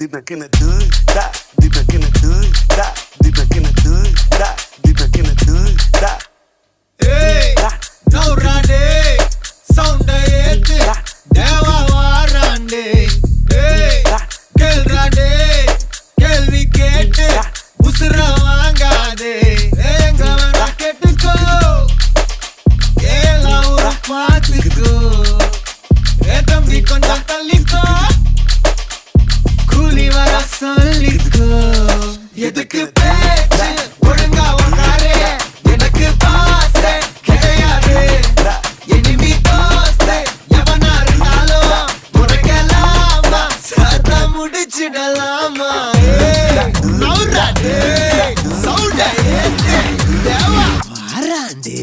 Did not gonna do da. Did not gonna do da. சொல்லிக்கோ கூலி வர சொல்லிக்கோ எதுக்கு பேச்சு ஒழுங்கா ஒன்றாரே எனக்கு பாசை கிடையாது இனிமி தோசை எவனா இருந்தாலும் உரைக்கலாமா சத முடிச்சிடலாமா சவுண்டே தேவா மாறாண்டே